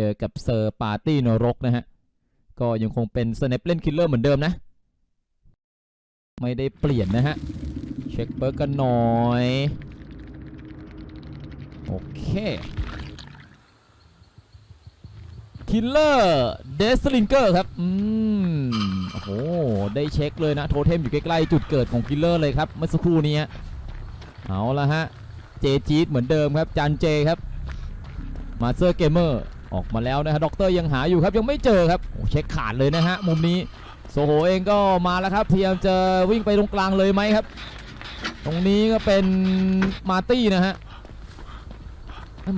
จอกับเซอร์ปาร์ตี้นรกนะฮะ ก็ยังคงเป็นสเนปเล่นคิลเลอร์เหมือนเดิมนะ ไม่ได้เปลี่ยนนะฮะ เช็คเบิร์กกันหน่อย โอเคคิลเลอร์เดสลิงเกอร์ครับ อืม โอ้โห ได้เช็คเลยนะ โทเทมอยู่ใกล้ๆจุดเกิดของคิลเลอร์เลยครับ เมื่อสักครู่นี้เอาละฮะ เจจีดเหมือนเดิมครับ จันเจครับมาสเซอร์เกมเมอร์ ออกมาแล้วนะฮะด็อกเตอร์ยังหาอยู่ครับยังไม่เจอครับโอ้เช็คขาดเลยนะฮะมุมนี้โซโหเองก็มาแล้วครับพยายามจะวิ่งไปตรงกลางเลยไหมครับ ตรงนี้ก็เป็นมาตี้นะฮะ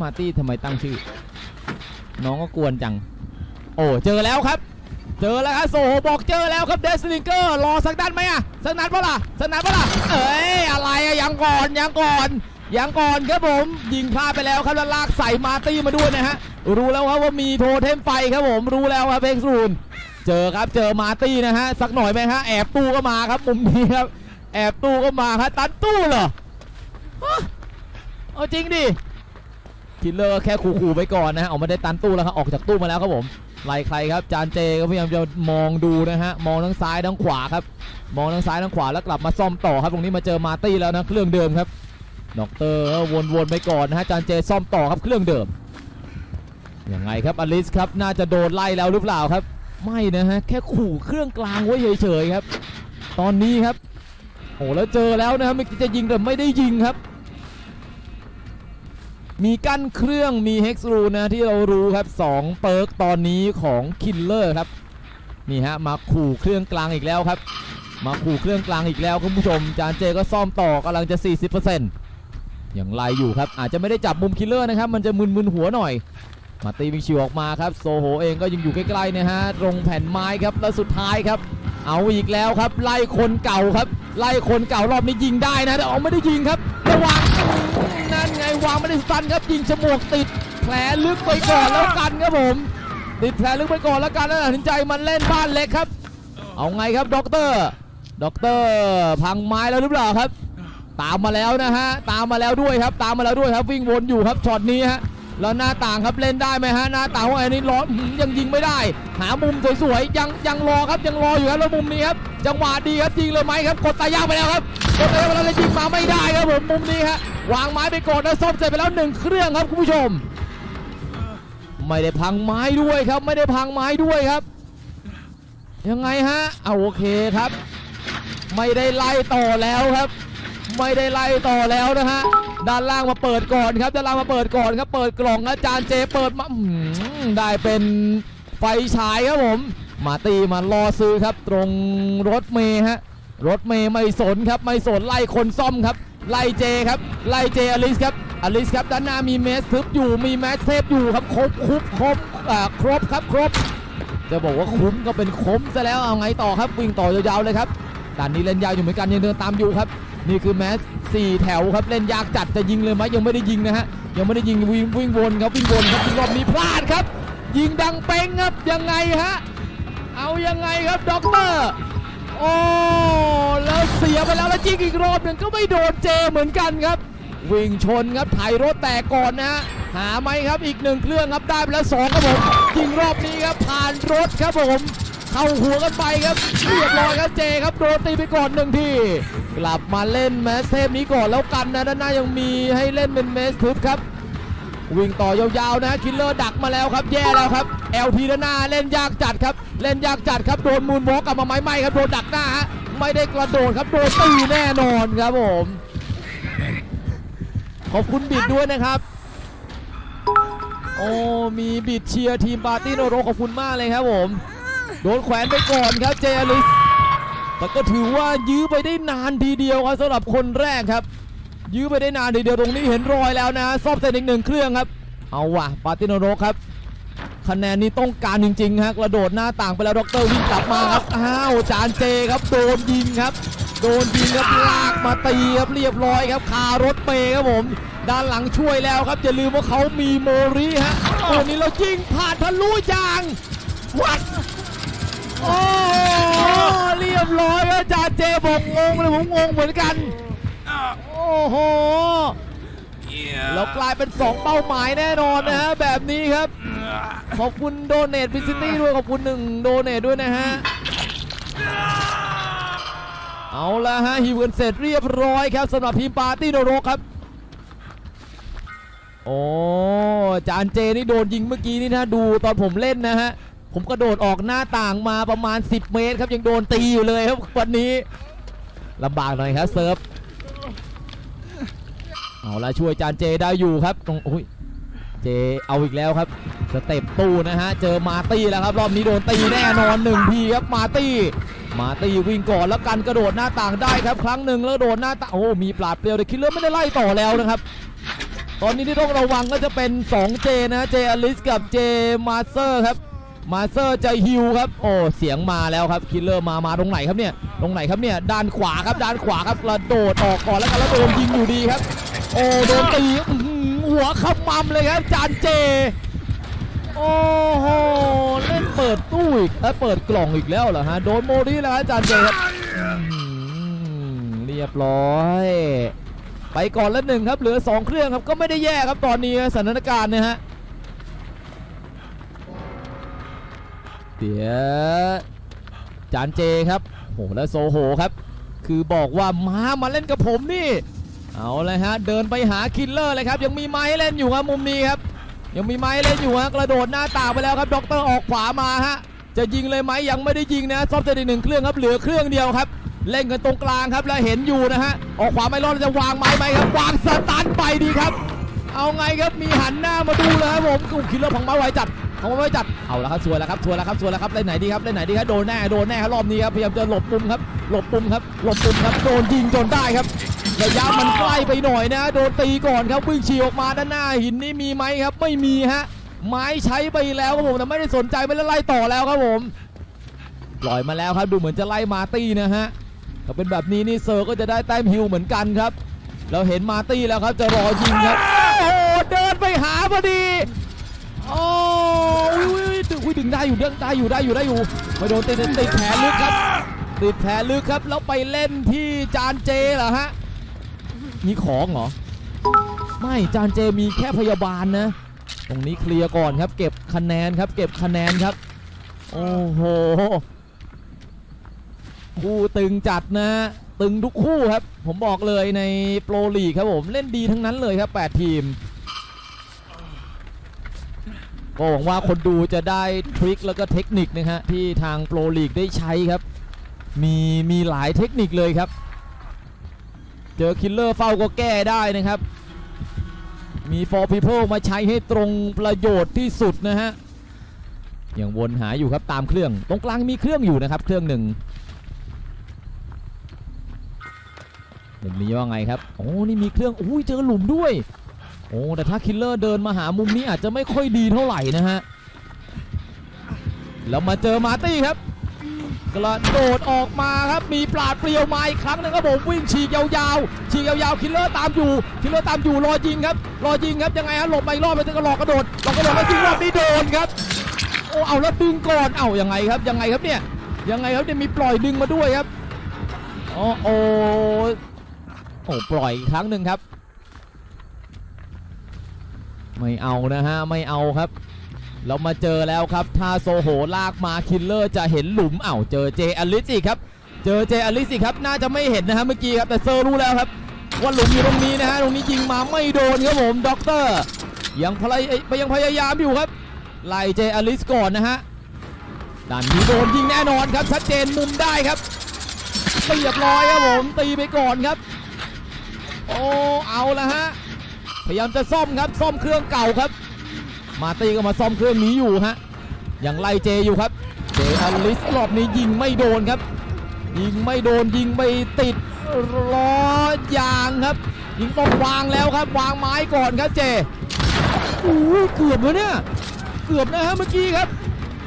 มาตี้ทำไมตั้งชื่อ น้องก็กวนจัง โอ้เจอแล้วครับ เจอแล้วครับโซโหบอกเจอแล้วครับเดสลิงเกอร์รอสักนัดไหมอะสักนัดปล่ะสักนัดปล่ะเอ้ยอะไรอะยังก่อนยังก่อน ยังก่อนครับผมยิงพลาดไปแล้วครับแล้วลากใส่มาตี้มาด้วยนะฮะรู้แล้วครับว่ามีโทเทมไฟครับผมรู้แล้วครับเพ็กซูนเจอครับเจอมาตี้นะฮะสักหน่อยไหมฮะแอบตู้ก็มาครับมุมนี้ครับแอบตู้ก็มาครับตันตู้เหรอเอาจริงดิคิลเลอร์แค่ขู่ๆไปก่อนนะฮะออกมาได้ตันตู้แล้วครับออกจากตู้มาแล้วครับผมไล่ใครครับจานเจก็พยายามจะมองดูนะฮะมองทั้งซ้ายทั้งขวาครับ มองทั้งซ้ายทั้งขวาแล้วกลับมาซ่อมต่อครับตรงนี้มาเจอมาตี้แล้วนะเครื่องเดิมครับ ด็อกเตอร์วนๆไปก่อนนะฮะจานเจซ่อมต่อครับเครื่องเดิมยังไงครับอลิสครับน่าจะโดนไล่แล้วหรือเปล่าครับ ไม่นะฮะแค่ขู่เครื่องกลางไว้เฉยๆครับ ตอนนี้ครับโอ้แล้วเจอแล้วนะครับไม่อกี้จะยิงแต่ไม่ได้ยิงครับ มีกั้นเครื่องมีเฮกซ์รูนะที่เรารู้ครับ2เปิร์กตอนนี้ของคิลเลอร์ครับนี่ฮะมาขู่เครื่องกลางอีกแล้วครับ มาขู่เครื่องกลางอีกแล้วคุณผู้ชม จานเจก็ซ่อมต่อกำลังจะ 40%อ ย่างไรอยู่ครับ อาจจะไม่ได้จับมุมคิลเลอร์นะครับ มันจะมึนๆหัวหน่อย มาตีวิงชิวออกมาครับ โซโหเองก็ยังอยู่ใกล้ๆนะฮะตรงแผ่นไม้ครับ แล้วสุดท้ายครับ เอาอีกแล้วครับ ไล่คนเก่าครับ ไล่คนเก่ารอบนี้ยิงได้นะ แต่เอาไม่ได้ยิงครับระวังนั่นไงวางไม่ได้สตันครับ ยิงฉมวกติด แผลลึกไปก่อนแล้วกันครับผม ติดแผลลึกไปก่อนแล้วกันแล้วตัดสินใจมันเล่นบ้านเล็กครับ เอาไงครับด็อกเตอร์ด็อกเตอร์พังไม้แล้วหรือเปล่าครับ ตามมาแล้วนะฮะตามมาแล้วด้วยครับ ตามมาแล้วด้วยครับวิ่งวนอยู่ครับช็อตนี้ฮะแล้วหน้าต่างครับเล่นได้ไหมฮะหน้าต่างว่าไอ้นี่ร้อนยังยิงไม่ได้ หามุมสวยๆยังยังรอครับยังรออยู่ครับแล้วมุมนี้ครับจังหวะดีครับยิงเลยไหมครับกดตายางไปแล้วครับกดตายางไปแล้วเลยยิงมาไม่ได้ครับผมมุมนี้ฮะวางไม้ไปก่อนนะซ่อมเสร็จไปแล้วหนึ่งเครื่องครับคุณผู้ชม ไม่ได้พังไม้ด้วยครับ ไม่ได้พังไม้ด้วยครับ ยังไงฮะเอาโอเคครับ ไม่ได้ไล่ต่อแล้วครับ ไม่ได้ไล่ต่อแล้วนะฮะด้านล่างมาเปิดก่อนครับด้านล่างมาเปิดก่อนครับเปิดกล่องอาจารย์เจเปิดมาได้เป็นไฟฉายครับผม มาตีมารอซื้อครับ ตรงรถเมย์ฮะรถเมย์ไม่สนครับไม่สนไล่คนซ่อมครับ ไล่เจครับไล่เจอลิสครับอลิสครับด้านหน้ามีเมสทึบอยู่มีแมสเทปอยู่ครับครบครบครบครบครับครบจะบอกว่าคุ้มก็เป็นคุ้มซะแล้วเอาไงต่อครับวิ่งต่อยาวๆเลยครับด่านนี้เล่นยาวอยู่เหมือนกันยังเดินตามอยู่ครับ นี่คือแมสสี่แถวครับเล่นยากจัดจะยิงเลยไหมยังไม่ได้ยิงนะฮะยังไม่ได้ยิงวิ่งวิ่งวนครับวิ่งวนครับวิ่งรอบนี้พลาดครับ ยิงดังเป้งครับยังไงฮะเอายังไงครับด็อกเตอร์โอ้แล้วเสียไปแล้วแล้วยิงอีกรอบหนึ่งก็ไม่โดนเจเหมือนกันครับ วิ่งชนครับไถรถแตกก่อนนะฮะหาไหมครับอีกหนึ่งเครื่องครับได้ไปแล้วสองครับผมยิงรอบนี้ครับผ่านรถครับผม เข้าหัวกันไปครับเรียบร้อยครับเจครับโดนตีไปก่อนหนึ่งทีกลับมาเล่นแมสเทปนี้ก่อนแล้วกันนะด้านหน้ายังมีให้เล่นเป็นเมสทึบครับ วิ่งต่อยาวๆนะคิลเลอร์ดักมาแล้วครับแย่แล้วครับ LP ด้านหน้าเล่นยากจัดครับ เล่นยากจัดครับโดนมูนวอล์กกลับมาไม้ไหมครับโดนดักหน้าฮะไม่ได้กระโดดครับโดนตีแน่นอนครับผมขอบคุณบิดด้วยนะครับ โอ้ มีบิดเชียร์ทีมปาร์ตี้โนโรขอบคุณมากเลยครับผม โดนแขวนไปก่อนครับเจอลิสแต่ก็ถือว่ายื้อไปได้นานทีเดียวครับสำหรับคนแรกครับ ยื้อไปได้นานทีเดียวตรงนี้เห็นรอยแล้วนะซอมเสร็จอีกหนึ่งเครื่องครับ เอาว่ะปาติโนโรครับคะแนนนี้ต้องการจริงๆฮะกระโดดหน้าต่างไปแล้วด็อกเตอร์วิ่งกลับมาครับอ้าวจานเจครับโดนยิงครับ โดนยิงครับลากมาตีครับเรียบร้อยครับคารถเปย์ครับผม ด้านหลังช่วยแล้วครับอย่าลืมว่าเขามีโมริฮะตัวนี้เรายิงผ่านทะลุยางวัด โอ้เรียบร้อยแล้วจ่าเจบอกงงเลยผมงงเหมือนกัน โอ้โหแล้วกลายเป็น 2 เป้าหมายแน่นอนนะฮะแบบนี้ครับ ขอบคุณโดเนทบิซิตี้ด้วยขอบคุณหนึ่งโดเนทด้วยนะฮะ เอาละฮะฮิวกันเสร็จเรียบร้อยครับสำหรับทีมปาร์ตี้โดโรครับ โอ้จานเจนี่โดนยิงเมื่อกี้นี่นะดูตอนผมเล่นนะฮะ ผมกระโดดออกหน้าต่างมาประมาณ 10 เมตรครับยังโดนตีอยู่เลยครับวันนี้ลำบากหน่อยครับเซิร์ฟเอาละช่วยจานเจได้อยู่ครับตรงอุ้ยเจเอาอีกแล้วครับสเต็ปตู้นะฮะเจอมาตี้แล้วครับรอบนี้โดนตีแน่นอนหนึ่งทีครับมาตี้มาตี้วิ่งก่อนแล้วกันกระโดดหน้าต่างได้ครับครั้งหนึ่งแล้วโดดหน้าต่างโอ้มีปราดเปรียวแต่คิลเลอร์ไม่ได้ไล่ต่อแล้วนะครับ ตอนนี้ที่ต้องระวังก็จะเป็น 2J นะเจอลิสกับเจมาสเตอร์ครับ มาเตอร์จะฮิวครับ โอ้ เสียงมาแล้วครับ คิลเลอร์มา มาตรงไหนครับเนี่ย ตรงไหนครับเนี่ย ด้านขวาครับ ด้านขวาครับกระโดดออกก่อนแล้วกันแล้วโดนยิงอยู่ดีครับ โอ้ โดนตีหัวขมำเลยครับ จานเจ โอ้โห เล่นเปิดตู้อีกเอ้ยเปิดกล่องอีกแล้วเหรอฮะ โดนโมดี้แล้วฮะจานเจครับเรียบร้อย ไปก่อนแล้วหนึ่งครับ เหลือ 2 เครื่องครับ ก็ไม่ได้แย่ครับตอนนี้สถานการณ์เนะฮะ เดี๋ยวจานเจครับโหแล้วโซโหครับ คือบอกว่ามามาเล่นกับผมนี่ เอาเลยฮะเดินไปหาคิลเลอร์เลยครับ ยังมีไม้เล่นอยู่ครับมุมนี้ครับ ยังมีไม้เล่นอยู่ฮะกระโดดหน้าต่างไปแล้วครับด็อกเตอร์ออกขวามาฮะจะยิงเลยไหมยังไม่ได้ยิงนะซอฟต์จะได้หนึ่งเครื่องครับเหลือเครื่องเดียวครับ เล่นกันตรงกลางครับแล้วเห็นอยู่นะฮะออกขวาไม่รอดจะวางไม้ไหมครับวางสตันไปดีครับ เอาไงครับมีหันหน้ามาดูเลยครับผมกลุ่มคิลเลอร์พังไม้ไวจัด พังไม้ไวจัดเอาละครับสวยแล้วครับสวยแล้วครับสวยแล้วครับเล่นไหนดีครับเล่นไหนดีครับโดนแน่โดนแน่ครับรอบนี้ครับพยายามจะหลบมุมครับหลบมุมครับหลบมุมครับโดนยิงจนได้ครับระยะมันใกล้ไปหน่อยนะ โดนตีก่อนครับวิ่งฉี่ออกมาด้านหน้าหินนี่มีไหมครับ ไม่มีฮะไม้ใช้ไปแล้วครับผมแต่ไม่ได้สนใจไม่ได้ไล่ต่อแล้วครับผมปล่อยมาแล้วครับดูเหมือนจะไล่มาตี้นะฮะถ้าเป็นแบบนี้นี่เซอร์ก็จะได้แต้มฮิวเหมือนกันครับ เราเห็นมาตี้แล้วครับจะรอยิงครับโอ้โหเดินไปหาพอดีโอ้ อุ้ยดึงอุ้ยดึงได้อยู่ดึงได้อยู่ได้อยู่ได้อยู่ไม่โดนติดติดแผลลึกครับติดแผลลึกครับแล้วไปเล่นที่จานเจเหรอฮะมีของเหรอไม่จานเจมีแค่พยาบาลนะ ตรงนี้เคลียร์ก่อนครับ เก็บคะแนนครับ เก็บคะแนนครับ โอ้โหคู่ตึงจัดนะ ตึงทุกคู่ครับ ผมบอกเลยในโปรลีกครับผมเล่นดีทั้งนั้นเลยครับ 8 ทีม ก็หวังว่าคนดูจะได้ทริคแล้วก็เทคนิคนะฮะที่ทางโปรลีกได้ใช้ครับ มีมีหลายเทคนิคเลยครับ เจอคิลเลอร์เฝ้าก็แก้ได้นะครับ มี for people มาใช้ให้ตรงประโยชน์ที่สุดนะฮะยังวนหาอยู่ครับตามเครื่อง ตรงกลางมีเครื่องอยู่นะครับ เครื่องหนึ่งมุมนี้ว่าไงครับ โอ้นี่มีเครื่องอุ้ยเจอหลุมด้วย โอ้แต่ถ้าคิลเลอร์เดินมาหามุมนี้อาจจะไม่ค่อยดีเท่าไหร่นะฮะแล้วมาเจอมาตี้ครับ กระโดดออกมาครับมีปราดเปรียวมาอีกครั้งหนึงครับผมวิ่งฉีกยาวๆฉีกยาวๆคิลเลอร์ตามอยู่คิลเลอร์ตามอยู่รอยิงครับรอยิงครับยังไงฮะหลบไปรอบไปถึงก็หลอกกระโดดหลอกกระโดดแล้วยิงรอบนี้โดนครับโอ้เอาแล้วดึงก่อนเอายังไงครับยังไงครับเนี่ยยังไงครับเนี่ยมีปล่อยดึงมาด้วยครับอ๋อโอ้โอ้ปล่อยอีกครั้งหนึ่งครับ ไม่เอานะฮะ ไม่เอาครับ เรามาเจอแล้วครับ ถ้าโซโหลากมาคิลเลอร์จะเห็นหลุมเอ้าเจอเจอลิสอีกครับ เจอเจอลิสอีกครับ น่าจะไม่เห็นนะฮะเมื่อกี้ครับ แต่เซอร์รู้แล้วครับ ว่าหลุมอยู่ตรงนี้นะฮะ ตรงนี้ยิงมาไม่โดนครับผมด็อกเตอร์ยังพยายยังพยายามอยู่ครับ ไล่เจอลิสก่อนนะฮะด้านนี้โดนยิงแน่นอนครับ ชัดเจนมุมได้ครับเรียบร้อยครับผมตีไปก่อนครับ โอ้เอาละฮะ พยายามจะซ่อมครับซ่อมเครื่องเก่าครับ มาตีก็มาซ่อมเครื่องนี้อยู่ฮะยังไล่เจอยู่ครับเจอลิสรอบนี้ยิงไม่โดนครับ ยิงไม่โดนยิงไม่ติดล้อยางครับ ยิงต้องวางแล้วครับ วางไม้ก่อนครับเจอู้เกือบเลยเนี่ยเกือบนะฮะเมื่อกี้ครับ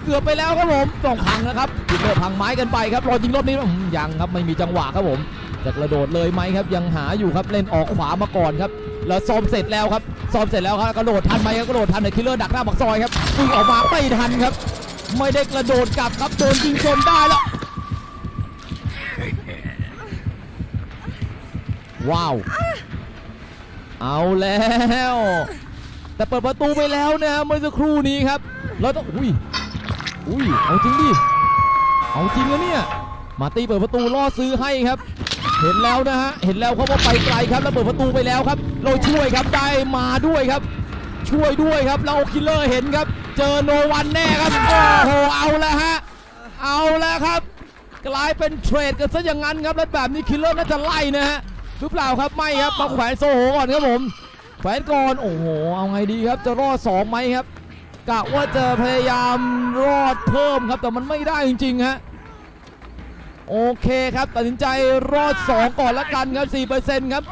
เกือบไปแล้วครับผมต้องพังนะครับยิงเลยพังไม้กันไปครับรอยิงรอบนี้ยังครับไม่มีจังหวะครับผม จะกระโดดเลยไหมครับ ยังหาอยู่ครับเล่นออกขวามาก่อนครับ แล้วซ้อมเสร็จแล้วครับซ้อมเสร็จแล้วครับกระโดดทันไหมครับกระโดดทันแต่คิลเลอร์ดักหน้าปากซอยครับวิ่งออกมาไม่ทันครับ ไม่ได้กระโดดกลับครับโดนยิงจนได้แล้วว้าว เอาแล้ว แต่เปิดประตูไปแล้วนะเมื่อสักครู่นี้ครับแล้วต้องอุ้ยอุ้ยเอาจริงดิเอาจริงนะเนี่ยมาตีเปิดประตูล่อซื้อให้ครับ เห็นแล้วนะฮะ เห็นแล้วเขาว่าไปไกลครับแล้วเปิดประตูไปแล้วครับ เราช่วยครับได้มาด้วยครับ ช่วยด้วยครับแล้วคิลเลอร์เห็นครับ เจอโนวันแน่ครับโอ้โหเอาแล้วฮะเอาแล้วครับ กลายเป็นเทรดกันซะอย่างนั้นครับแล้วแบบนี้คิลเลอร์น่าจะไล่นะฮะหรือเปล่าครับไม่ครับมาแขวนโซโหก่อนครับผมแขวนก่อนโอ้โหเอาไงดีครับจะรอดสองไหมครับกะว่าจะพยายามรอดเพิ่มครับแต่มันไม่ได้จริงๆฮะ โอเคครับตัดสินใจรอด 2 ก่อนละกันครับ4%ครับ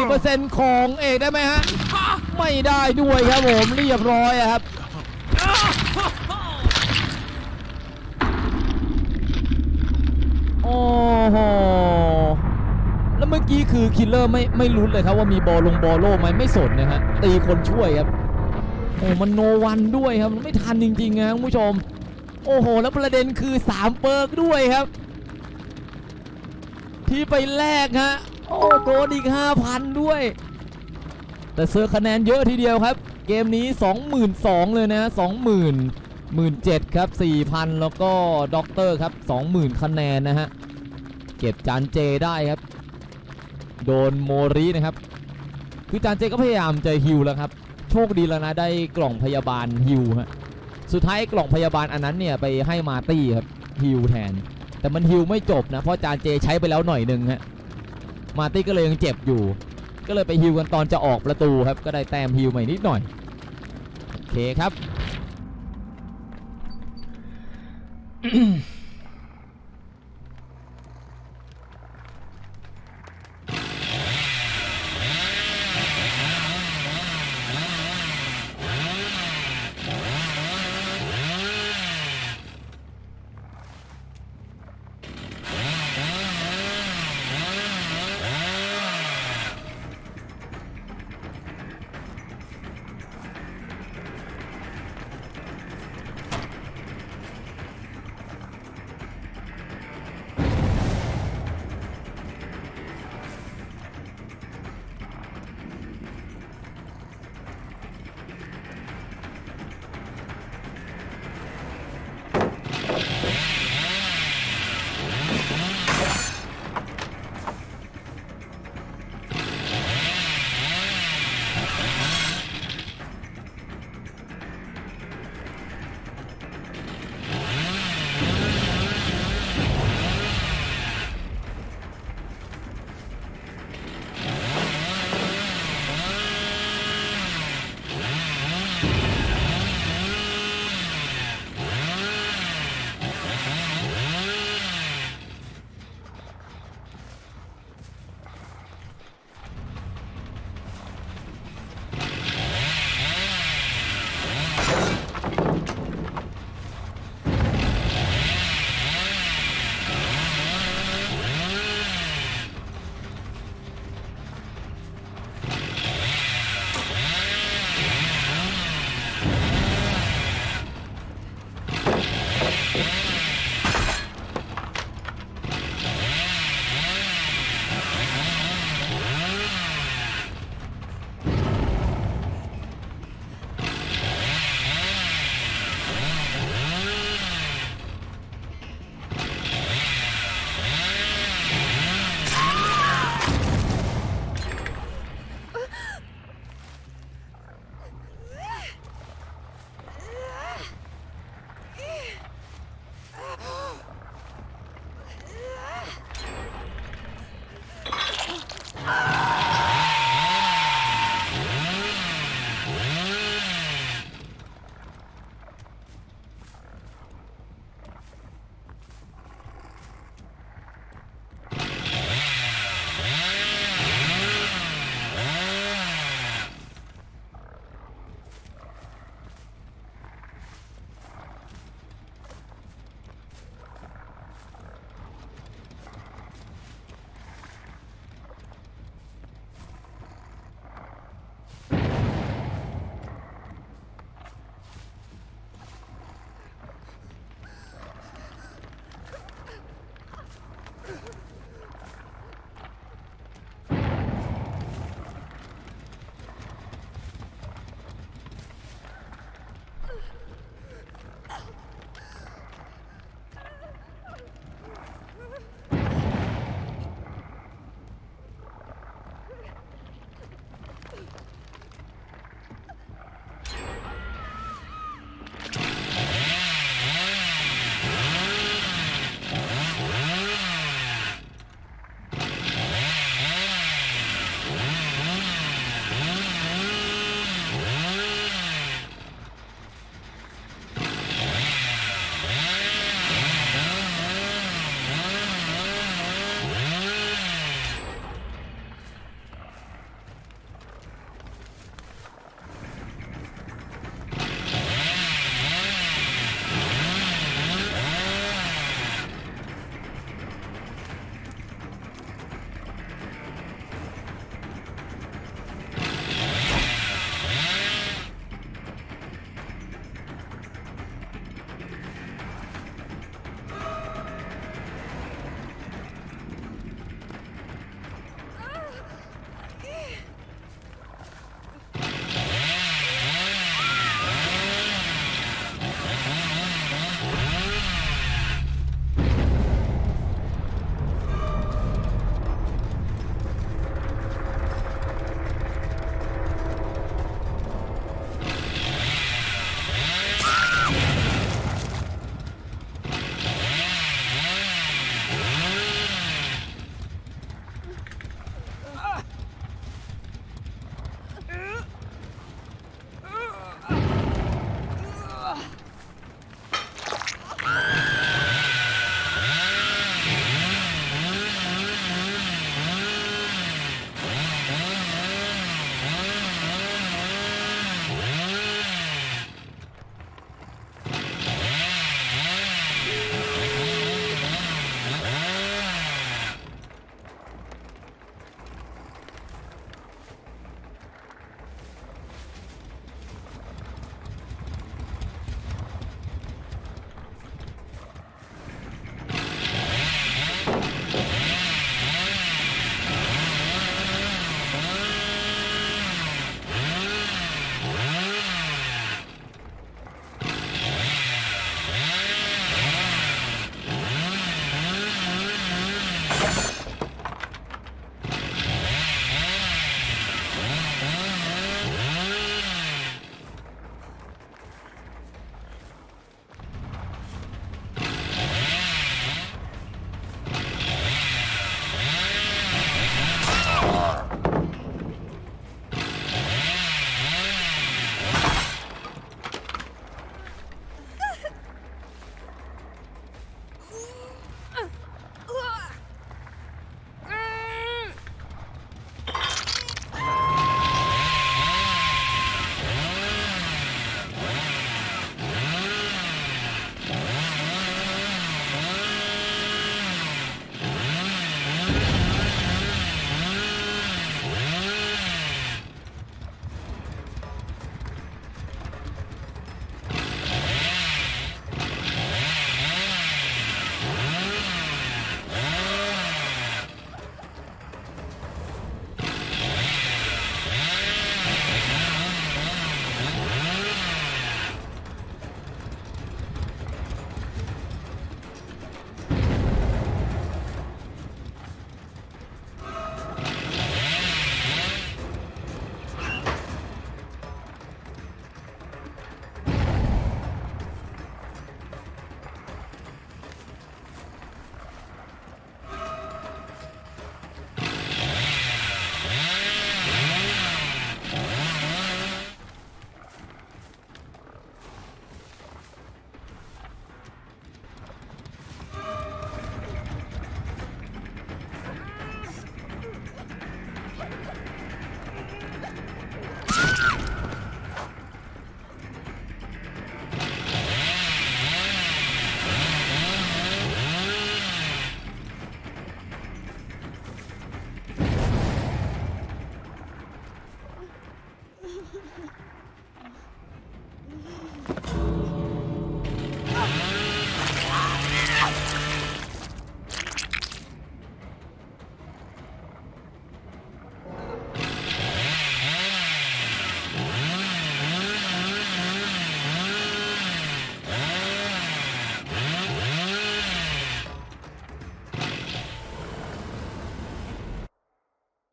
4%ของเอกได้ไหมฮะ ไม่ได้ด้วยครับผมเรียบร้อยครับโอ้โหแล้วเมื่อกี้คือคิลเลอร์ไม่ไม่รู้เลยครับว่ามีบอลลงบอลโลไหมไม่สนนะฮะตีคนช่วยครับโอ้มันโนวันด้วยครับไม่ทันจริงๆนะคุณผู้ชม โอ้โห แล้วประเด็นคือ 3 เปิร์กด้วยครับ ที่ไปแลกฮะ โอ้โดนอีก 5,000 ด้วย แต่เซอร์คะแนนเยอะทีเดียวครับ เกมนี้ 22,000 เลยนะ 20,000 17,000 ครับ 4,000 แล้วก็ด็อกเตอร์ครับ 20,000 คะแนนนะฮะ เก็บจานเจได้ครับ โดนโมรินะครับ คือจานเจก็พยายามจะฮิวแล้วครับ โชคดีแล้วนะ ได้กล่องพยาบาลฮิวฮะ สุดท้ายกล่องพยาบาลอันนั้นเนี่ย ไปให้มาตี้ครับฮิวแทน แต่มันฮิวไม่จบนะเพราะจานเจใช้ไปแล้วหน่อยหนึ่งฮะมาตี้ก็เลยยังเจ็บอยู่ ก็เลยไปฮิวกันตอนจะออกประตูครับก็ได้แต้มฮิวใหม่นิดหน่อยโอเคครับ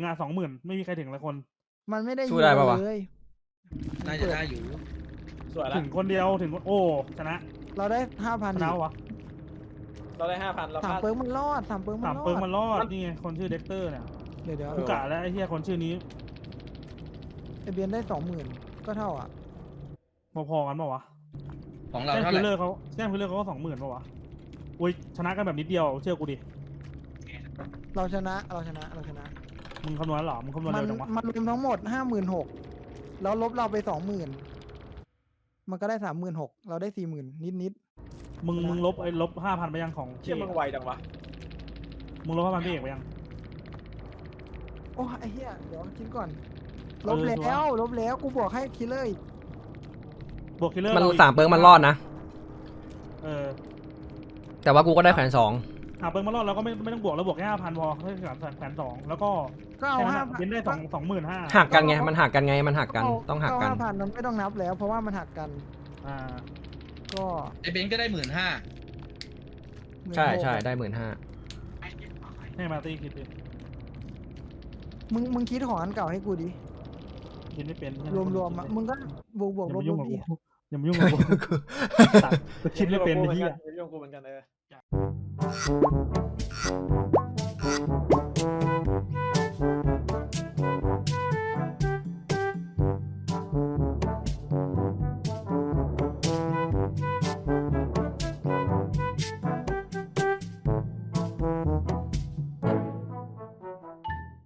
งานสองหมื่นไม่มีใครถึงเลยคน มันไม่ได้สู้ได้ปะวะ เลยน่าจะได้อยู่สวยละถึงคนเดียวถึงโอ้ชนะเราได้ห้าพันชนะวะเราได้ห้าพันเราสาพมลาด เปิร์กมันรอดสามเปิร์กมัสานมรอเปิงดมันรอดนี่ไงคนชื่อเด็กเตอร์เนี่ยเดี๋ยวเดี๋ยวกูกะแล้วไอ้เหี้ยคนชื่อนี้ไอเบียนได้สองหมื่นก็เท่าอะพอๆกันปะวะของเราแก้มเท่าฟิไหลเลร่อร์เขาแก้มฟิลเลอร์เขาก็สองหมื่นปะวะอุ้ยชนะกันแบบนิดเดียวเชื่อกูดิเราชนะเราชนะเราชนะ มึงคำนวณแล้วเหรอ มึงคำนวณมันเร็วจังวะมันรวมทั้งหมดห้าหมื่นหกแล้วลบเราไปสองหมื่นมันก็ได้สามหมื่นหกเราได้สี่หมื่นนิดนิดมึงมึงลบไอ้ลบห้าพันไปยังของเชื่อมึงไวจังวะมึงลบห้าพันพี่เอกไปยัง ๆโอ้ไอเหี้ยเดี๋ยวคิดก่อนเอลอบชัวแล้วร์ลบแล้วกูบวกให้คิลเลอร์อีกบวกคิลเลอร์มันรอีกสามเปิงมันรอดนะ เออแต่ว่ากูก็ได้แขวนสอง หาเปิงมันรอดเราก็ไม่ไม่ต้องบวกแล้วบวกแค่ห้าพันพอแค่แสนแสนสองแล้วก็ก็เอาแค่นั้นห้าอะพันเว้นได้สองสองหมื่นห้าหักกันไงมันหักกันไงมันหักกันต้องหักกัน ห้าพันมันไม่ต้องนับแล้ว เพราะว่ามันหักกันอ่าก็ไอเบนก็ได้หมื่นห้า16,000ใช่ใช่ได้หมื่นห้าให้มาตีคิดดิมึงมึงคิดของอันเก่าให้กูดิคิดไม่เป็นรวมรวมๆอะมึงก็บวกบวกอย่าลบมาลยุ่งบกับดิกูอย่ามายุ่งกับกู ตัดกูคิดไม่เป็นไอ้เหี้ย เรื่องกูเหมือนกันเออ Thank you.